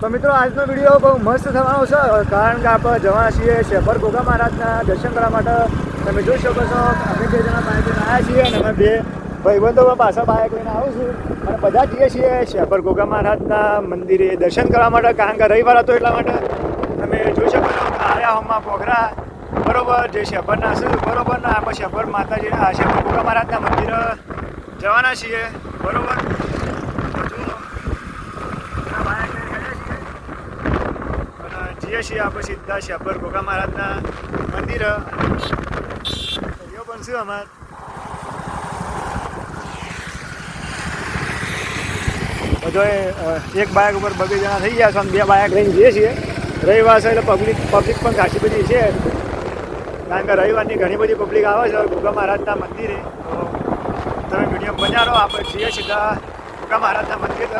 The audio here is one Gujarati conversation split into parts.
તો મિત્રો, આજનો વીડિયો બહુ મસ્ત થવાનો છે. કારણ કે આપણે જવાના છીએ શેફર ગોગા મહારાજના દર્શન કરવા માટે. તમે જોઈ શકો છો, અમે બે જણા બાઇક લઈને આવ્યા છીએ અને અમે બે ભાઈબંધો પાછા બાઇક લઈને આવું છું. અને બધા જઈએ છીએ શેફર ગોગા મહારાજના મંદિરે દર્શન કરવા માટે, કારણ કે રવિવાર હતો એટલા માટે. તમે જોઈ શકો છો આર્યા હોમમાં પોખરા. બરોબર, જે શેફરના છે, બરોબર. ને આપણે શેફર માતાજીના શેફર ગોગા મહારાજના મંદિરે જવાના છીએ. બરોબર તો જુઓ આ બાઇક લઈને ગયા છીએ અને જઈએ છીએ આપણે સીધા અપર ગોગા મહારાજના મંદિર. પણ શું અમાર? બધોએ એક બાયક ઉપર બબે જણા થઈ ગયા છે બે બાયક લઈને જઈએ છીએ. રવિવાર છે એટલે પબ્લિક પબ્લિક પણ ખાસી બધી છે. કારણ કે રવિવારની ઘણી બધી પબ્લિક આવે છે ગોગા મહારાજના મંદિરે. તમે વીડિયો બનાવો, આપણે છીએ સીધા ગોગા મહારાજના મંદિર.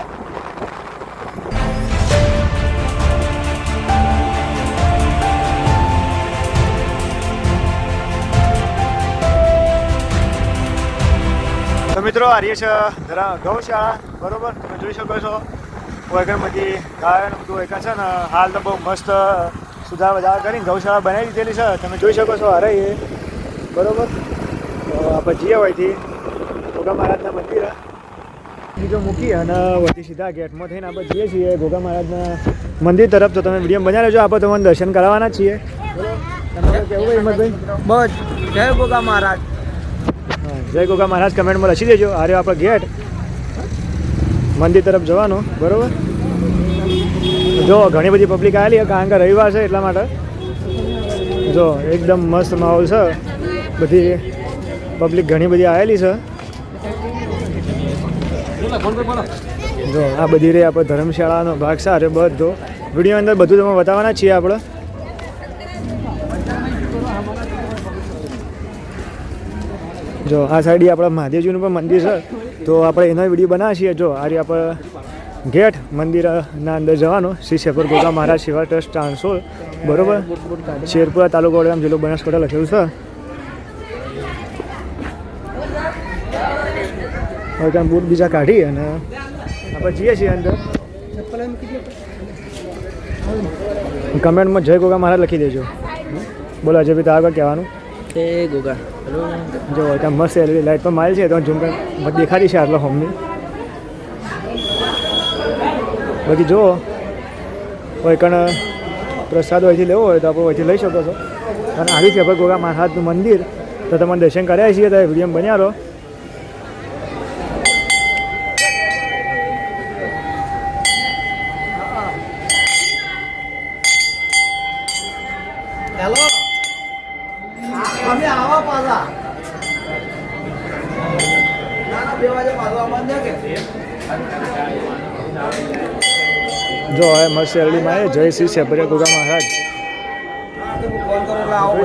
તો મિત્રો રહી છે જરા ગૌશાળા, બરોબર? તમે જોઈ શકો છો. વૈગણમાંથી ગાય ને બધું એક છે ને, હાલ તો બહુ મસ્ત સુધાર વધાર કરીને ગૌશાળા બનાવી દીધેલી છે. તમે જોઈ શકો છો અરે એ. બરોબર? આપણે જઈએ હોયથી ગોગા મહારાજના મંદિર. બીજો મૂકી અને વધી સીધા ગેટમાં થઈને આપણે જઈએ છીએ. ગોગા મહારાજના મંદિર તરફ. તો તમે વીડિયો બનાવી લેજો. આપણે તમને દર્શન કરાવવાના છીએ. બસ. જય ગોગા મહારાજ. જય ગોગા મહારાજ, કમેન્ટમાં લખી દેજો. આ રહ્યો આપણો ગેટ. મંદિર તરફ જવાનો, બરોબર? જો, ઘણી બધી પબ્લિક આવેલી કારણ કે રવિવાર છે એટલા માટે. જો, એકદમ મસ્ત માહોલ છે. બધી પબ્લિક ઘણી બધી આવેલી છે. જો, આ બધી રે આપણે ધર્મશાળાનો ભાગ છે અરે બધો. વીડિયો અંદર બધું તમે બતાવવાના છીએ આપણે. જો, આ સાઈડ આપણા મહાદેવજીનું પણ મંદિર છે. તો આપણે એનો વીડિયો બનાવીએ છીએ. જો, આ રીતે આપણે ગેટ મંદિરના અંદર જવાનો. શ્રી શેખર ગોગા મહારાજ સેવા ટ્રસ્ટ ટ્રાન્સોલ બરોબર? શેરપુરા તાલુકો વડગામ જિલ્લો બનાસકાંઠા લખેલું છે. હવે ત્યાં બૂટ બીજા કાઢી અને આપણે જઈએ છીએ અંદર. કમેન્ટમાં જય ગોગા મહારાજ લખી દેજો. બોલો અજય ભાઈ આગળ કહેવાનું? જય ગોગા. જો, ત્યાં મસ્ત એલઈડી લાઇટ પણ મારી છે. તો ઝુમકર દેખાડી છે આટલા હોમની. બાકી જુઓ કોઈ કણ પ્રસાદ અહીંથી લેવો હોય તો આપણે અહીંથી લઈ શકો છો. અને આવી છે ભાઈ ગોગા મહારાજનું મંદિર. તો તમે દર્શન કર્યા છીએ, તો વીડિયો બન્યા રહો. જો હવે મસ્ત એલઈડીમાં એ, જય શ્રી શેભરિયા ગુગા મહારાજ.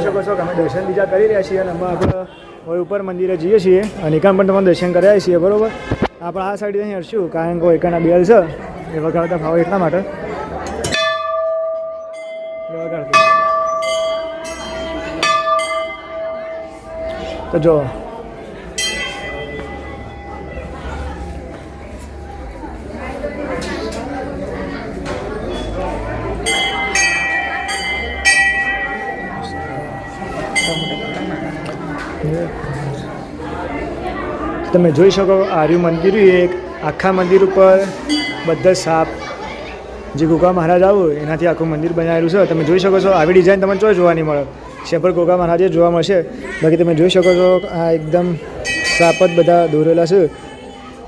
શકો છો કે અમે દર્શન બીજા કરી રહ્યા છીએ અને અમે આપણે ઉપર મંદિરે જઈએ છીએ. અને એકાન પણ તમને દર્શન કર્યા છીએ, બરોબર? આપણે આ સાઈડ અહીં હરશું કારણ કે એકાના બેલ છે. એ વગાડતા ભાવ એટલા માટે. તો જો તમે જોઈ શકો આર્યું મંદિર એક આખા મંદિર ઉપર બધા સાપ, જે ગોગા મહારાજ આવું, એનાથી આખું મંદિર બનાવેલું છે. તમે જોઈ શકો છો, આવી ડિઝાઇન તમને જોવા નહીં મળે. શેપર ગોગા મહારાજે જોવા મળશે. બાકી તમે જોઈ શકો છો, આ એકદમ સાપ જ બધા દોરેલા છે.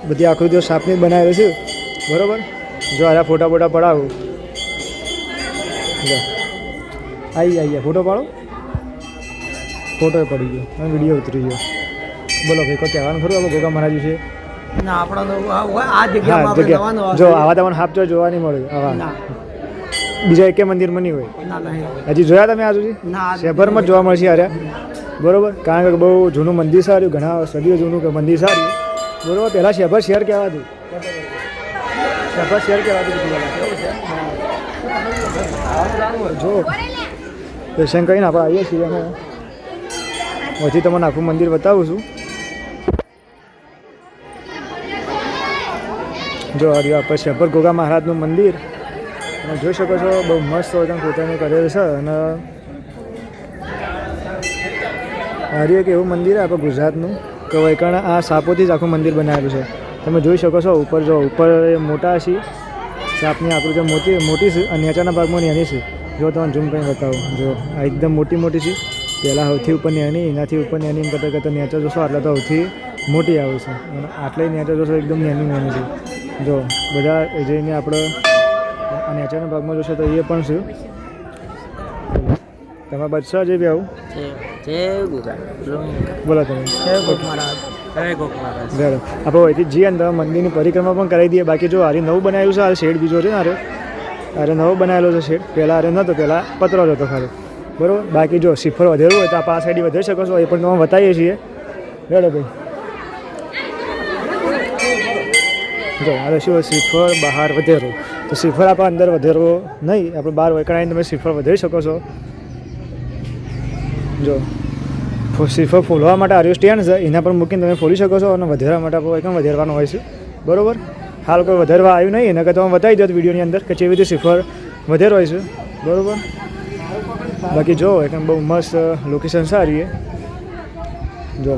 બધી આકૃતિઓ સાપની બનાવેલી છે. બરાબર? જો આ ફોટા ફોટા પડાવું. આવી આવી ફોટો પાડો. ફોટો પડી ગયો. વીડિયો ઉતરી ગયો. બોલો ભાઈ કોઈ કહેવાનું ખરું આપણે ગોગા મહારાજ વિશે ના આપણા તો આ- આ જગ્યામાં આપણે જગ્યા. જવાનું જો આવા તમને હાફ જોવા નહીં મળે. આવા. બીજા એકે મંદિરમાં નહીં હોય. હજી જોયા તમે આ સુધી ના જ જોવા મળશે અરે બરોબર? કારણ કે બહુ જૂનું મંદિર સારું ઘણા સદીઓ જૂનું કે મંદિર સારું. બરોબર? પહેલાં શહેભર શહેર કહેવાતું. શહેભર શહેર કહેવાતું. જો દર્શન કરીને આપણે આવીએ છીએ અમે. પછી તમને આખું મંદિર બતાવું છું. જો આ રહ્યું આપણે શેપર ગોગા મહારાજનું મંદિર. તમે જોઈ શકો છો, બહુ મસ્ત વર્તન પોતાનું કરેલું છે અને આર્ય એક એવું મંદિર આપણે ગુજરાતનું, કે વૈકણ આ સાપોથી જ આખું મંદિર બનાવેલું છે. તમે જોઈ શકો છો, ઉપર જો, ઉપર મોટા છે સાપની આકૃતિ મોટી મોટી છે અને નીચાના ભાગમાં નાની છે જો તમે ઝૂમ કરીને બતાવો, જો આ એકદમ મોટી મોટી છે પહેલાં સૌથી ઉપર નાની, એનાથી ઉપર નાની કરતાં કરતાં નેચર જોશો, આટલા તો સૌથી મોટી આવે છે. અને આટલે નેચર જોશો, એકદમ નેની, નાની છે જો બધા જઈને આપણે આ નેચરના ભાગમાં જોશો તો એ પણ છે તમે બચશો જે બી આવું? બોલો તમે. બરાબર. આપણે અહીંથી જઈએ ને તમે મંદિરની પરિક્રમા પણ કરાવી દઈએ. બાકી જો હારી નવું બનાવ્યું છે આ શેડ બીજો છે ને અરે નવો બનાવેલો છે શેડ. પહેલાં હારે નહોતો પહેલાં પતરો જ હતો ખાલી. બરાબર? બાકી જો શિફર વધેલું હોય તો આપ આ સાઈડ વધારી શકો છો. એ પણ તમે બતાવીએ છીએ. બરાબર. ભાઈ જો આ શું શ્રીફળ બહાર વધેરો. તો સિફર આપણે અંદર વધેરો નહીં. આપણે બહાર વૈકણાઈને તમે શ્રીફળ વધારી શકો છો. જો શ્રીફળ ફોલવા માટે આર્યો સ્ટેન્ડ છે. એના પર મૂકીને તમે ફોલી શકો છો અને વધારવા માટે આપણે કંઈ વધારવાનું હોય છે. બરોબર? હાલ કોઈ વધારવા આવ્યું નહીં. એના કરતાં તમે બતાવી દો વિડીયોની અંદર કે કેવી રીતે શ્રીફળ વધેર હોય છે. બરાબર? બાકી જો, એકદમ બહુ મસ્ત લોકેશન સારી છે જો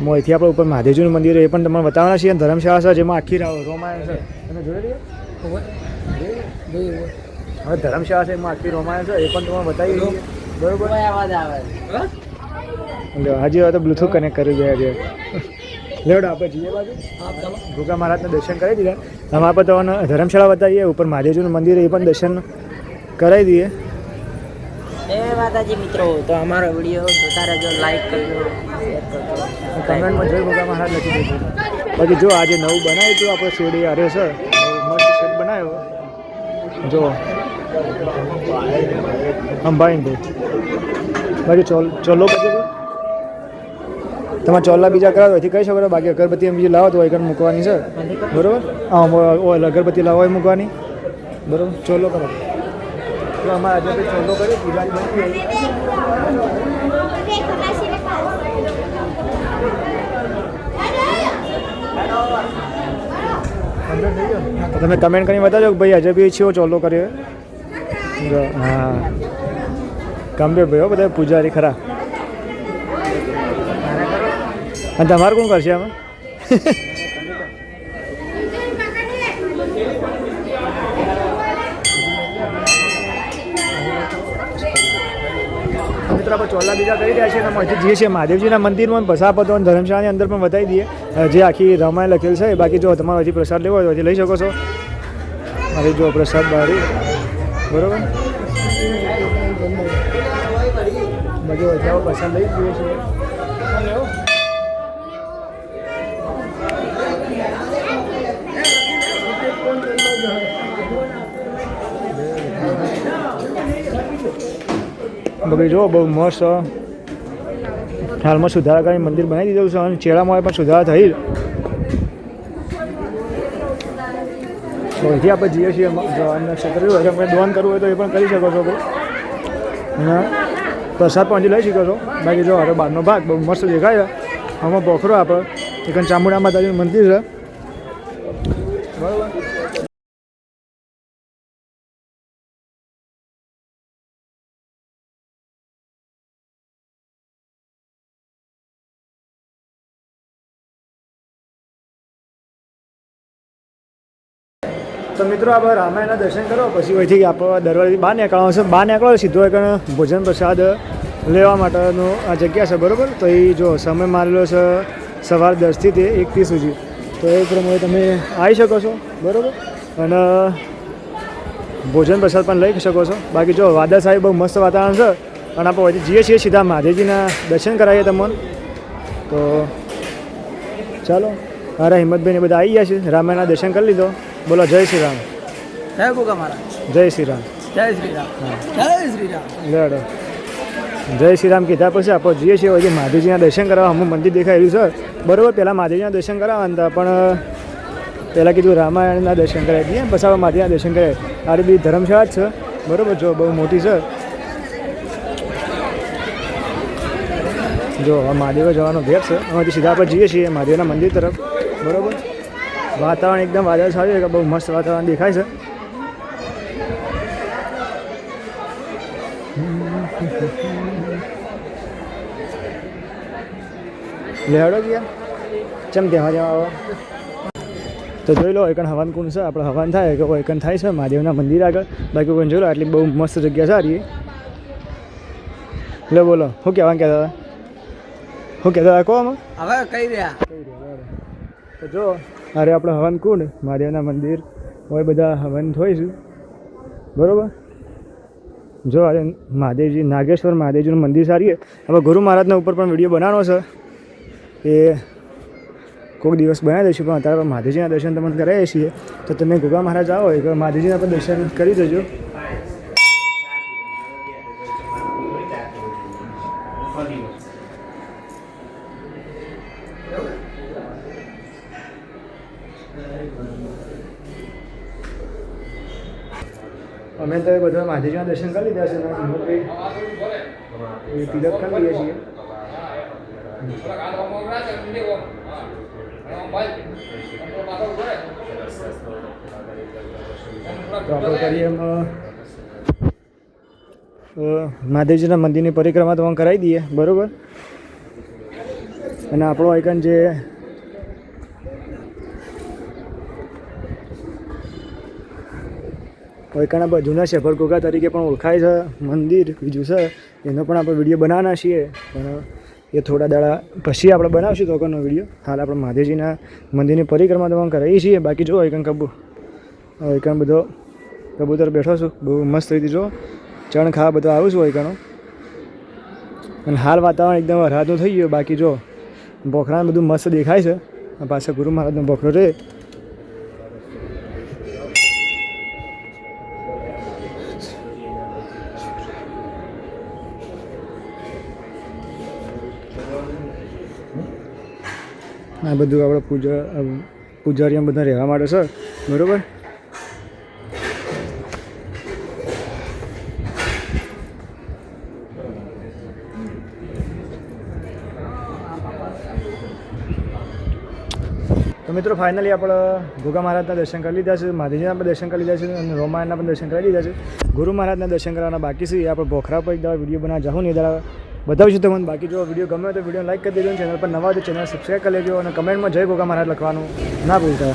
મોયથી આપણે ઉપર મહાદેવજીનું મંદિર એ પણ તમને બતાવવાના છીએ. અને ધર્મશાળા છે જેમાં આખી રોમાયણ છે. તમે જોઈ રહ્યા? હવે ધર્મશાળા છે એમાં આખી રોમાયણ છે એ પણ તમને બતાવી બરોબર? અવાજ આવે હજી હવે તો બ્લુટૂથ કનેક્ટ કરી ગયા આજે લેવડો આપણે જઈએ બાજુ. ભૂગા મહારાજના દર્શન કરાવી દીધા. તમારા પર તમને ધર્મશાળા બતાવીએ ઉપર મહાદેવજીનું મંદિર એ પણ દર્શન કરાવી દઈએ જય માતાજી મિત્રો. તો અમારો વીડિયો જોતા રહેજો લાઈક કરજો શેર કરજો. કમેન્ટમાં જોઈ ભૂગા મહારાજ લખી દેજો. બાકી જો આજે નવું બનાવ્યું હતું આપણે શેડી આર્યો છે મસ્ત શેડ બનાવ્યો. જો. અંબાઈને બાકી ચોલ ચોલો પછી તમારે ચોલા બીજા કરાવો એથી કહી શકો બાકી અગરબત્તી એમ બીજી લાવો તો એ મૂકવાની છે. બરોબર? હા અગરબત્તી લાવો એ મૂકવાની. બરોબર? ચોલો કરો તો અમારે આજે કંઈ ચોલો કર્યો પૂજાની બની તમે કમેન્ટ કરીને બતાવજો કે ભાઈ આજે બી છે ચોલો કર્યો હા. ગમે ભાઈ હો બધા પૂજારી ખરા. અને તમારે કોણ કરશે આમાં? મિત્રો પર ચોલા બીજા કરી રહ્યા છે અને હજી જઈએ છીએ. મહાદેવજીના મંદિરમાં પસાપતો અને ધર્મશાળાની અંદર પણ બતાવી દઈએ. જે આખી રામાયણ લખેલ છે. બાકી જો તમારે હજી પ્રસાદ લેવો હોય તો હજી લઈ શકો છો. મારી જો પ્રસાદ બારી બરોબર? બાકી હોય પ્રસાદ લઈ જ જોઈએ છીએ. બાકી જુઓ બહુ મસ્ત. હાલમાં સુધારા કરીને મંદિર બનાવી દીધું છે અને ચેડામાં પણ સુધારા થઈ. અહીંથી આપણે જઈએ છીએ ક્ષેત્ર તમે દોન કરવું હોય તો એ પણ કરી શકો છો અને પ્રસાદ પણ લઈ શકો છો. બાકી જો હવે બહારનો ભાગ, બહુ મસ્ત દેખાય છે. આમાં પોખરો આપણે, એક ચામુંડા માતાજીનું મંદિર છે. બરાબર. તો મિત્રો આપણે રામાયણના દર્શન કરો, પછી અહીંથી આપણે દરવાજે બહાર નીકળવાનું છે બહાર નીકળો, સીધો એક ભોજન પ્રસાદ લેવા માટેનું આ જગ્યા છે, બરાબર? તો એ જો સમય મારેલો છે સવાર દસથી તે એક ત્રીસ સુધી. તો એ પ્રમાણે તમે આવી શકો છો, બરાબર? અને ભોજન પ્રસાદ પણ લઈ શકો છો. બાકી જો વાદળ સાહેબ બહુ મસ્ત વાતાવરણ છે, અને આપણે હોય જઈએ છીએ સીધા મહાદેવજીના દર્શન કરાવીએ તમને. તો ચાલો અરે હિંમતભાઈને બધા આવી ગયા છે, રામાયણના દર્શન કરી લીધો. બોલો જય શ્રી રામ. જય ગોગા મારા જય શ્રી રામ. જય શ્રી રામ. જય શ્રી રામ. લેડો. જય શ્રી રામ કીધા પછી આપણે જઈએ છીએ હજી મહાદેવજીના દર્શન કરવા. અમુક મંદિર દેખાયેલું છે. બરોબર પહેલાં મહાદેવજીના દર્શન કરાવવાના હતા પણ પહેલાં કીધું રામાયણના દર્શન કરાવી દઈએ પછી આપણે મહાદેવના દર્શન કરાય આ બી ધર્મશાળા જ છે. બરોબર જો બહુ મોટી છે. જો મહાદેવ જવાનો ગેટ છે. અહીંથી સીધા આપણે જઈએ છીએ મહાદેવના મંદિર તરફ. બરોબર? વાતાવરણ એકદમ વાદળ સારું છે કે બહુ મસ્ત વાતાવરણ દેખાય છે. લેડો ગયા ચમ ત્યાં જવા આવો તો જોઈ લો એકણ હવન કુંડ છે આપણે હવન થાય કે એકણ થાય છે મહાદેવના મંદિર આગળ. બાકી કોઈ જોઈ લો આટલી બહુ મસ્ત જગ્યા સારી લે બોલો શું કહેવા કહેતા હતા? શું કહેતા હતા કહો હવે કઈ રહ્યા? તો જો અરે આપણે હવન કુંડ મહાદેવના મંદિર. હોય બધા હવન થોઈશું બરાબર? જો અરે મહાદેવજી, નાગેશ્વર મહાદેવજીનું મંદિર સારી છે હવે ગુરુ મહારાજના ઉપર પણ વીડિયો બનાવવાનો છે. એ કોઈક દિવસ બનાવી દઈશું, પણ અત્યારે મહાદેવજીના દર્શન તમને કરાવીએ છીએ. તો તમે ગોગા મહારાજ આવો, એક મહાદેવજીના પણ દર્શન કરી દેજો. અમે તો બધા મહાદેવજીના દર્શન કરી લીધા છે અને એ તિલક કરી લઈએ છીએ. તો આપણે કરીએ એમ મહાદેવજીના મંદિરની પરિક્રમા તો કરાવી દઈએ, બરોબર? અને આપણો આઈકન જે વૈકાણા જૂના શેફર ગોગા તરીકે પણ ઓળખાય છે, મંદિર બીજું છે, એનો પણ આપણે વીડિયો બનાવવાના છીએ. પણ એ થોડા દાડા પછી આપણે બનાવશું તોકરનો વીડિયો. હાલ આપણે મહાદેવજીના મંદિરની પરિક્રમા તો કરીએ છીએ. બાકી જો વૈકણ કબૂ વૈકણ બધો કબૂતર બેઠો છું. બહુ મસ્ત રીતે જો, ચણ ખાવા બધો આવું છું વૈકણો અને હાલ વાતાવરણ એકદમ વરસાદનું થઈ ગયું. બાકી જો બોખરાને બધું મસ્ત દેખાય છે. પાછા ગુરુ મહારાજનો બોખરો રહે આ બધું આપણે પૂજા પૂજારીઓ બધા રહેવા માટે છે. બરાબર? તો મિત્રો ફાઇનલી આપણે ગોગા મહારાજના દર્શન કરી લીધા છે. મહાદેવજીના પણ દર્શન કરી લીધા છે અને રોમાયણના પણ દર્શન કરી લીધા છે. ગુરુ મહારાજના દર્શન કરવાના બાકી છે. આપણે ભોખરા પર એક દાડા વીડિયો બનાવવા જાઉં ને એ બતાવીશું તમને બાકી જો વીડિયો ગમે તો વીડિયો લાઈક કરી દેજો ચેનલ પર નવા તો ચેનલ સબસ્ક્રાઈબ કરી લેજો અને કમેન્ટમાં જય ગોગા મહારાજ લખવાનું ના ભૂલતા.